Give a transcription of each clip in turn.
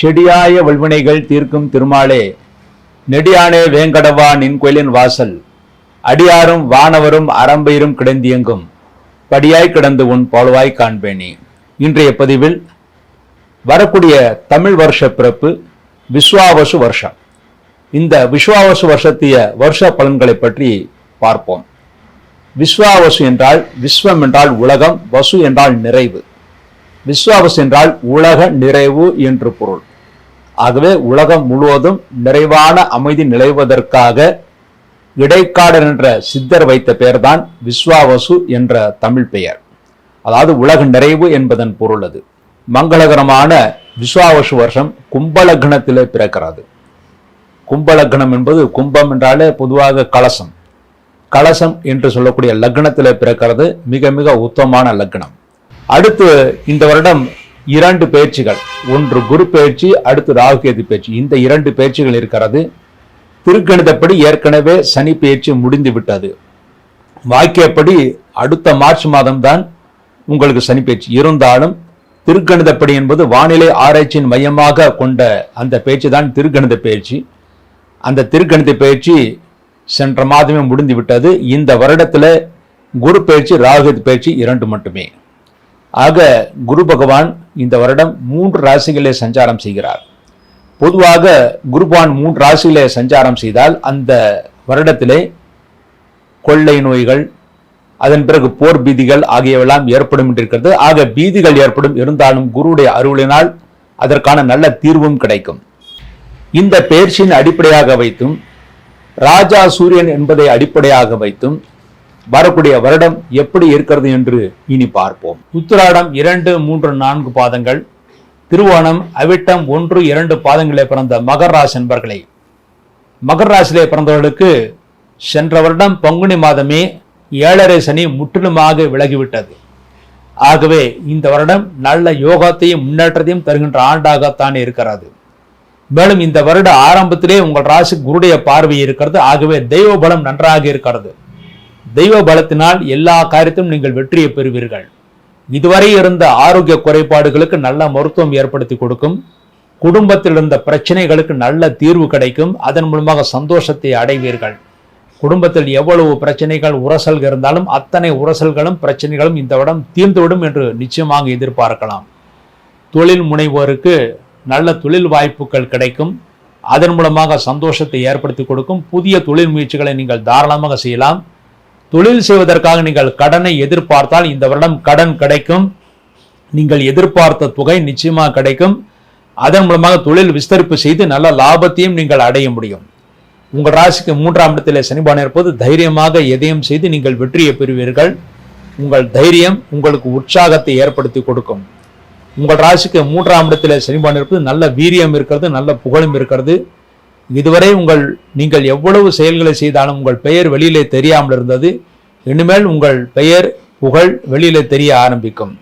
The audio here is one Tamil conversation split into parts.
செடியாய வல்வினைகள் தீர்க்கும் திருமாலே நெடியானே வேங்கடவா நின் கோயிலின் வாசல். அடியாரும் வானவரும் அரம்பையரும் கிடந்தியங்கும். படியாய் கிடந்து உன் பாலுவாய் காண்பேனே. இன்றைய பதிவில் வரக்கூடிய தமிழ் வருஷ பிறப்பு விஸ்வாவசு வருஷம். இந்த விஸ்வாவசு வருஷத்திய வருஷ பலன்களை பற்றி பார்ப்போம். விஸ்வாவசு என்றால் விஸ்வம் என்றால் உலகம் வசு என்றால் நிறைவு. விஸ்வாவசு என்றால் உலக நிறைவு என்று பொருள். ஆகவே உலகம் முழுவதும் நிறைவான அமைதி நிலைவதற்காக இடைக்காடர் என்ற சித்தர் வைத்த பெயர்தான் விஸ்வாவசு என்ற தமிழ் பெயர். அதாவது உலக நிறைவு என்பதன் பொருள் அது. மங்களகரமான விஸ்வாவசு வருஷம் கும்பலக்னத்திலே பிறக்கிறது. கும்பலக்னம் என்பது கும்பம் என்றாலே பொதுவாக கலசம். கலசம் என்று சொல்லக்கூடிய லக்னத்தில் பிறக்கிறது. மிக மிக உத்தமமான லக்னம். அடுத்து இந்த வருடம் இரண்டு பயிற்சிகள் ஒன்று குரு பயிற்சி அடுத்து ராகுகேது பயிற்சி இந்த இரண்டு பயிற்சிகள் இருக்கிறது. திருக்கணிதப்படி ஏற்கனவே சனி பயிற்சி முடிந்து விட்டது. வாக்கியப்படி அடுத்த மார்ச் மாதம்தான் உங்களுக்கு சனி பயிற்சி இருந்தாலும் திருக்கணிதப்படி என்பது வானிலை ஆராய்ச்சியின் மையமாக கொண்ட அந்த பயிற்சி தான் திருக்கணித பயிற்சி அந்த திருக்கணித பயிற்சி சென்ற மாதமே முடிந்து விட்டது. இந்த வருடத்தில் குரு பயிற்சி ராகு பயிற்சி இரண்டு மட்டுமே. ஆக குரு பகவான் இந்த வருடம் மூன்று ராசிகளே சஞ்சாரம் செய்கிறார். பொதுவாக குருபான் மூன்று ராசிகளே சஞ்சாரம் செய்தால் அந்த வருடத்திலே கொள்ளை நோய்கள் அதன் பிறகு போர் பீதிகள் ஆகியவெல்லாம் ஏற்படும் என்றிருக்கிறது ஆக பீதிகள் ஏற்படும். இருந்தாலும் குருவுடைய அருளினால் அதற்கான நல்ல தீர்வும் கிடைக்கும். இந்த பெயர்ச்சியின் அடிப்படையாக வைத்தும் ராஜா சூரியன் என்பதை அடிப்படையாக வைத்தும் வரக்கூடிய வருடம் எப்படி இருக்கிறது என்று இனி பார்ப்போம். உத்திராடம் இரண்டு மூன்று நான்கு பாதங்கள். திருவோணம் அவிட்டம் ஒன்று இரண்டு பாதங்களே பிறந்த மகர் என்பர்களை மகர் பிறந்தவர்களுக்கு சென்ற வருடம் பங்குனி மாதமே ஏழரை சனி முற்றிலுமாக விலகிவிட்டது. ஆகவே இந்த வருடம் நல்ல யோகத்தையும் முன்னேற்றத்தையும் தருகின்ற ஆண்டாகத்தான் இருக்கிறது. மேலும் இந்த வருட ஆரம்பத்திலே உங்கள் ராசி குருடைய பார்வை இருக்கிறது. ஆகவே தெய்வ பலம் நன்றாக இருக்கிறது. தெய்வ பலத்தினால் எல்லா காரியத்திலும் நீங்கள் வெற்றியை பெறுவீர்கள். இதுவரை இருந்த ஆரோக்கிய குறைபாடுகளுக்கு நல்ல மருத்துவம் ஏற்படுத்தி கொடுக்கும். குடும்பத்தில் இருந்த பிரச்சனைகளுக்கு நல்ல தீர்வு கிடைக்கும். அதன் மூலமாக சந்தோஷத்தை அடைவீர்கள். குடும்பத்தில் எவ்வளவு பிரச்சனைகள் உரசல்கள் இருந்தாலும் அத்தனை உரசல்களும் பிரச்சனைகளும் இந்த இடம் தீர்ந்துவிடும் என்று நிச்சயமாக எதிர்பார்க்கலாம். தொழில் முனைவோருக்கு நல்ல தொழில் வாய்ப்புகள் கிடைக்கும். அதன் மூலமாக சந்தோஷத்தை ஏற்படுத்தி கொடுக்கும். புதிய தொழில் முயற்சிகளை நீங்கள் தாராளமாக செய்யலாம். தொழில் செய்வதற்காக நீங்கள் கடனை எதிர்பார்த்தால் இந்த வருடம் கடன் கிடைக்கும். நீங்கள் எதிர்பார்த்த தொகை நிச்சயமாக கிடைக்கும். அதன் மூலமாக தொழில் விஸ்தரிப்பு செய்து நல்ல லாபத்தையும் நீங்கள் அடைய முடியும். உங்கள் ராசிக்கு மூன்றாம் இடத்தில் சனிபான இருப்பது தைரியமாக எதையும் செய்து நீங்கள் வெற்றியை பெறுவீர்கள். உங்கள் தைரியம் உங்களுக்கு உற்சாகத்தை ஏற்படுத்தி கொடுக்கும். உங்கள் ராசிக்கு மூன்றாம் இடத்தில் சனிபான இருப்பது நல்ல வீரியம் இருக்கிறது நல்ல புகழும் இருக்கிறது. இதுவரை உங்கள் நீங்கள் எவ்வளவு செயல்களை செய்தாலும் உங்கள் பெயர் வெளியிலே தெரியாமல் இருந்தது இனிமேல் உங்கள் பெயர் புகழ் வெளியிலே தெரிய ஆரம்பிக்கும்.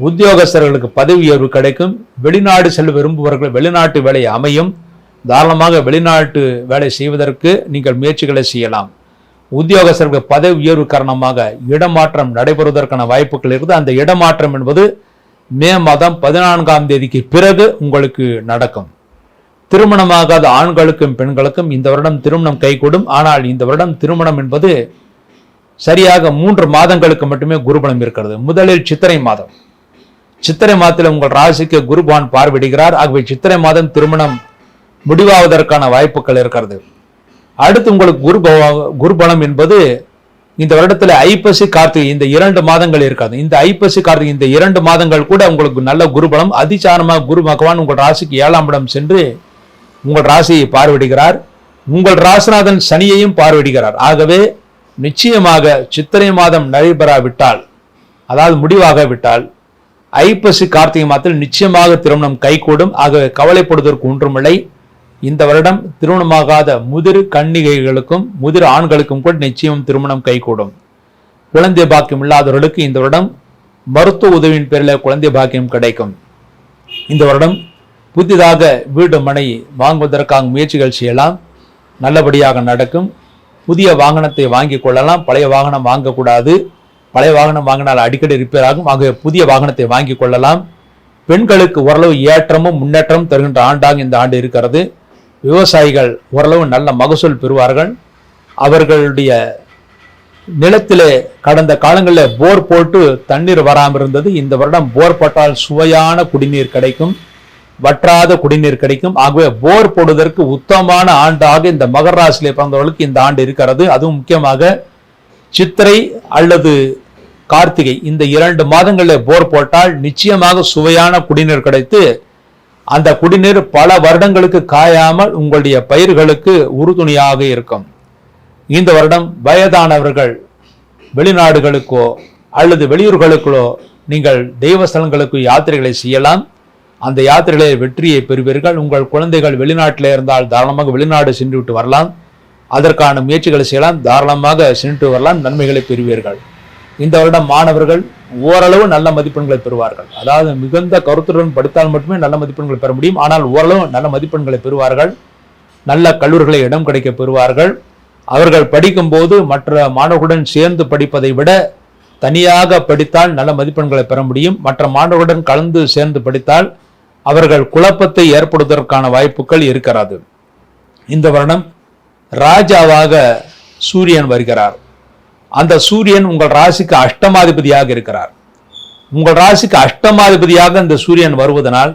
உத்தியோகஸ்தர்களுக்கு பதவி உயர்வு கிடைக்கும் வெளிநாடு செல்ல விரும்புபவர்கள் வெளிநாட்டு வேலை அமையும் தாராளமாக வெளிநாட்டு வேலை செய்வதற்கு நீங்கள் முயற்சிகளை செய்யலாம். உத்தியோகஸ்தர்களுக்கு பதவி உயர்வு காரணமாக இடமாற்றம் நடைபெறுவதற்கான வாய்ப்புகள் இருக்குது. அந்த இடமாற்றம் என்பது மே மாதம் பதினான்காம் தேதிக்கு பிறகு உங்களுக்கு நடக்கும். திருமணமாகாத ஆண்களுக்கும் பெண்களுக்கும் இந்த வருடம் திருமணம் கைகூடும். ஆனால் இந்த வருடம் திருமணம் என்பது சரியாக மூன்று மாதங்களுக்கு மட்டுமே குருபலம் இருக்கிறது. முதலில் சித்திரை மாதம். சித்திரை மாதத்தில் உங்கள் ராசிக்கு குருபான் பார்வையிடுகிறார். ஆகவே சித்திரை மாதம் திருமணம் முடிவாவதற்கான வாய்ப்புகள் இருக்கிறது. அடுத்து உங்களுக்கு குருபவ குருபலம் என்பது இந்த வருடத்தில் ஐப்பசி கார்த்திகை இந்த இரண்டு மாதங்கள் இருக்காது. இந்த ஐப்பசி கார்த்திகை இந்த இரண்டு மாதங்கள் கூட உங்களுக்கு நல்ல குருபலம். அதிசாரமாக குரு பகவான் உங்கள் ராசிக்கு ஏழாம் இடம் சென்று உங்கள் ராசியை பார்வையிடுகிறார். உங்கள் ராசிநாதன் சனியையும் பார்வையிடுகிறார். ஆகவே நிச்சயமாக சித்திரை மாதம் நடைபெறாவிட்டால் அதாவது முடிவாக விட்டால் ஐப்பசி கார்த்திகை மாதத்தில் நிச்சயமாக திருமணம் கைகூடும். ஆகவே கவலைப்படுவதற்கு ஒன்றுமில்லை. இந்த வருடம் திருமணமாகாத முதிர் கன்னிகைகளுக்கும் முதிர் ஆண்களுக்கும் கூட நிச்சயம் திருமணம் கைகூடும். குழந்தை பாக்கியம் இல்லாதவர்களுக்கு இந்த வருடம் மருத்துவ உதவியின் பேரில் குழந்தை பாக்கியம் கிடைக்கும். இந்த வருடம் புதிதாக வீடு மனை வாங்குவதற்கான முயற்சிகள் செய்யலாம். நல்லபடியாக நடக்கும். புதிய வாகனத்தை வாங்கி கொள்ளலாம். பழைய வாகனம் வாங்கக்கூடாது. பழைய வாகனம் வாங்கினால் அடிக்கடி ரிப்பேர் ஆகும். ஆகவே புதிய வாகனத்தை வாங்கி கொள்ளலாம். பெண்களுக்கு ஓரளவு ஏற்றமும் முன்னேற்றமும் தருகின்ற ஆண்டாக இந்த ஆண்டு இருக்கிறது. விவசாயிகள் ஓரளவு நல்ல மகசூல் பெறுவார்கள். அவர்களுடைய நிலத்திலே கடந்த காலங்களில் போர் போட்டு தண்ணீர் வராமல் இருந்தது. இந்த வருடம் போர் போட்டால் சுவையான குடிநீர் கிடைக்கும். வற்றாத குடிநீர் கிடைக்கும். ஆகவே போர் போடுவதற்கு உத்தமமான ஆண்டாக இந்த மகர ராசியிலே பிறந்தவர்களுக்கு இந்த ஆண்டு இருக்கிறது. அதுவும் முக்கியமாக சித்திரை அல்லது கார்த்திகை இந்த இரண்டு மாதங்களில் போர் போட்டால் நிச்சயமாக சுவையான குடிநீர் கிடைத்து அந்த குடிநீர் பல வருடங்களுக்கு காயாமல் உங்களுடைய பயிர்களுக்கு உறுதுணையாக இருக்கும். இந்த வருடம் வயதானவர்கள் வெளிநாடுகளுக்கோ அல்லது வெளியூர்களுக்கோ நீங்கள் தெய்வஸ்தலங்களுக்கு யாத்திரைகளை செய்யலாம். அந்த யாத்திரைகளில் வெற்றியை பெறுவீர்கள். உங்கள் குழந்தைகள் வெளிநாட்டில் இருந்தால் தாராளமாக வெளிநாடு சென்று விட்டு வரலாம். அதற்கான முயற்சிகளை செய்யலாம். தாராளமாக சென்று வரலாம். நன்மைகளை பெறுவீர்கள். இந்த வருடம் மாணவர்கள் ஓரளவு நல்ல மதிப்பெண்களை பெறுவார்கள். அதாவது மிகுந்த கருத்துடன் படித்தால் மட்டுமே நல்ல மதிப்பெண்களை பெற முடியும். ஆனால் ஓரளவு நல்ல மதிப்பெண்களை பெறுவார்கள். நல்ல கல்லூரிகளை இடம் கிடைக்க பெறுவார்கள். அவர்கள் படிக்கும்போது மற்ற மாணவர்களுடன் சேர்ந்து படிப்பதை விட தனியாக படித்தால் நல்ல மதிப்பெண்களை பெற முடியும். மற்ற மாணவர்களுடன் கலந்து சேர்ந்து படித்தால் அவர்கள் குழப்பத்தை ஏற்படுவதற்கான வாய்ப்புகள் இருக்கிறது. இந்த வருடம் ராஜாவாக சூரியன் வருகிறார். அந்த சூரியன் உங்கள் ராசிக்கு அஷ்டமாதிபதியாக இருக்கிறார். உங்கள் ராசிக்கு அஷ்டமாதிபதியாக இந்த சூரியன் வருவதனால்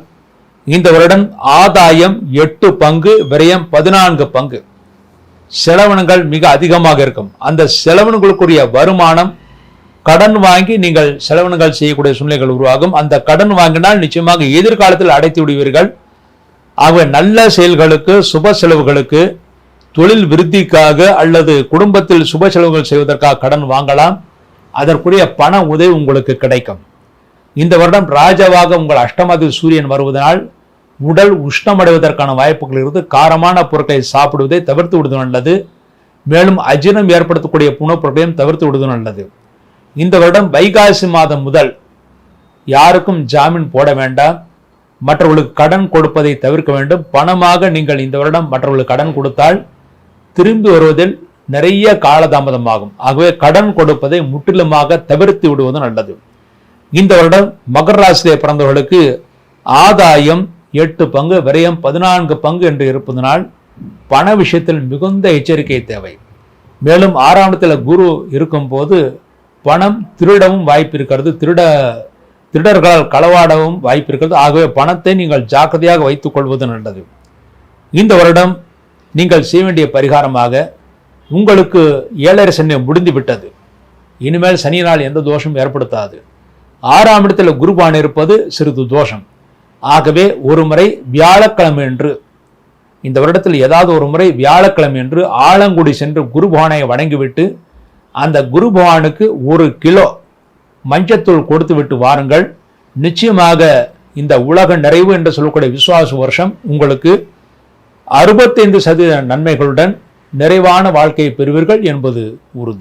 இந்த வருடம் ஆதாயம் எட்டு பங்கு விரயம் பதினான்கு பங்கு. செலவினங்கள் மிக அதிகமாக இருக்கும். அந்த செலவினங்களுக்குரிய வருமானம் கடன் வாங்கி நீங்கள் செலவினங்கள் செய்யக்கூடிய சூழ்நிலைகள் உருவாகும். அந்த கடன் வாங்கினால் நிச்சயமாக எதிர்காலத்தில் அடைத்து விடுவீர்கள். ஆக நல்ல செயல்களுக்கு சுப செலவுகளுக்கு தொழில் விருத்திக்காக அல்லது குடும்பத்தில் சுப செலவுகள் செய்வதற்காக கடன் வாங்கலாம். அதற்குரிய பண உதவி உங்களுக்கு கிடைக்கும். இந்த வருடம் ராஜாவாக உங்கள் அஷ்டமதி சூரியன் வருவதனால் உடல் உஷ்ணமடைவதற்கான வாய்ப்புகள் இருந்து காரமான பொருட்களை சாப்பிடுவதை தவிர்த்து விடுவது நல்லது. மேலும் அஜீனம் ஏற்படுத்தக்கூடிய உணவுப் பொருட்களையும் தவிர்த்து விடுவது நல்லது. இந்த வருடம் வைகாசி மாதம் முதல் யாருக்கும் ஜாமீன் போட வேண்டாம். மற்றவர்களுக்கு கடன் கொடுப்பதை தவிர்க்க வேண்டும். பணமாக நீங்கள் இந்த வருடம் மற்றவர்களுக்கு கடன் கொடுத்தால் திரும்பி வருவதில் நிறைய காலதாமதமாகும் ஆகவே கடன் கொடுப்பதை முற்றிலுமாக தவிர்த்து விடுவது நல்லது. இந்த வருடம் மகர ராசியிலே பிறந்தவர்களுக்கு ஆதாயம் எட்டு பங்கு விரயம் பதினான்கு பங்கு என்று இருப்பதனால் பண விஷயத்தில் மிகுந்த எச்சரிக்கை தேவை. மேலும் ஆறாம் குரு இருக்கும்போது பணம் திருடவும் வாய்ப்பு இருக்கிறது. திருட திருடர்களால் களவாடவும் வாய்ப்பு இருக்கிறது. ஆகவே பணத்தை நீங்கள் ஜாக்கிரதையாக வைத்துக் கொள்வது நல்லது. இந்த வருடம் நீங்கள் செய்ய வேண்டிய பரிகாரமாக உங்களுக்கு ஏழரை சனி முடிந்து விட்டது. இனிமேல் சனி நாள் எந்த தோஷமும் ஏற்படுத்தாது. ஆறாம் இடத்தில் குருபான் இருப்பது சிறிது தோஷம். ஆகவே ஒரு முறை வியாழக்கிழமை என்று இந்த வருடத்தில் ஏதாவது ஒரு முறை வியாழக்கிழமை என்று ஆலங்குடி சென்று குருபானை வணங்கிவிட்டு அந்த குருபவானுக்கு ஒரு கிலோ மஞ்சத்தூள் கொடுத்து விட்டு வாருங்கள். நிச்சயமாக இந்த உலக நிறைவு என்று சொல்லக்கூடிய விசுவாச வருஷம் உங்களுக்கு அறுபத்தைந்து சதவீத நன்மைகளுடன் நிறைவான வாழ்க்கையை பெறுவீர்கள் என்பது உறுதி.